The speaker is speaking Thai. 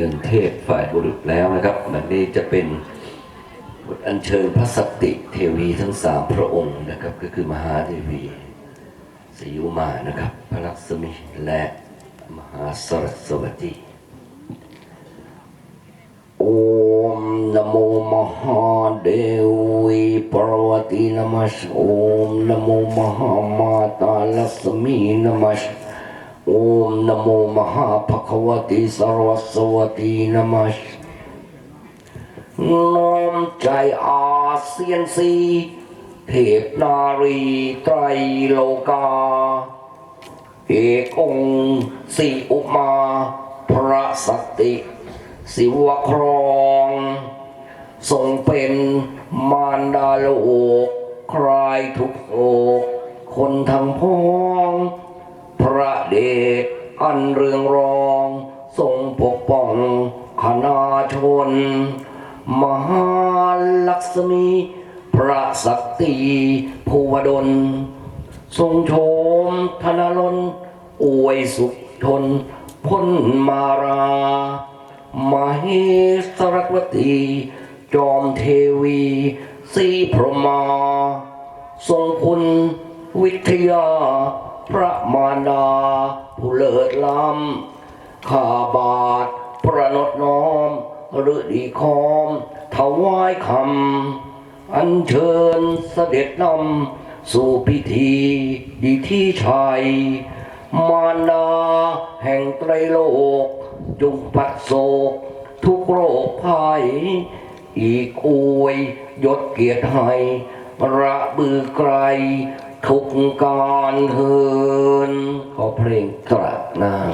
เดินเทพฝ่ายบุรุษแล้วนะครับมันนี้จะเป็นบทอัญเชิญพระสติเทวีทั้งสามพระองค์นะครับ ก็คือมหาเทวีสยุมานะครับ พระลักษมีและมหาสรสวตีโอมนโมมหาเดวีปรวตินมัสโอมนโมมหามาตาลักษมีนมัส โอมนะโมมหาภควติสรวสวตีนมัสน้อมใจอาเซียนสีเทพนารีไตรโลกา เอกองค์สิอุมา พระสติ สิวครองทรงเป็นมารดาโลก คลายทุกโศกคนทั้งพ้อง เดชอันเรืองรอง ทรงปกป้องคณาชน มหาลักษมี พระสักตีภูวดล ทรงโชมธนลนอวยสุขทนพ้นมารามเหสรกวตี จอมเทวีสีพรหมา ทรงคุณวิทยา พระมารดาผู้เลิศล้ำข้าบาทประนดน้อมหรือดีคอมถวายคำ อัญเชิญเสด็จนำสู่พิธีดีที่ชัย มารดาแห่งไตรโลก จงปัดโศก ทุกโรคภัย อีกอวยยศเกียรติให้ระบือไกล ทุกกอนเฮินขอเพลงตรานาง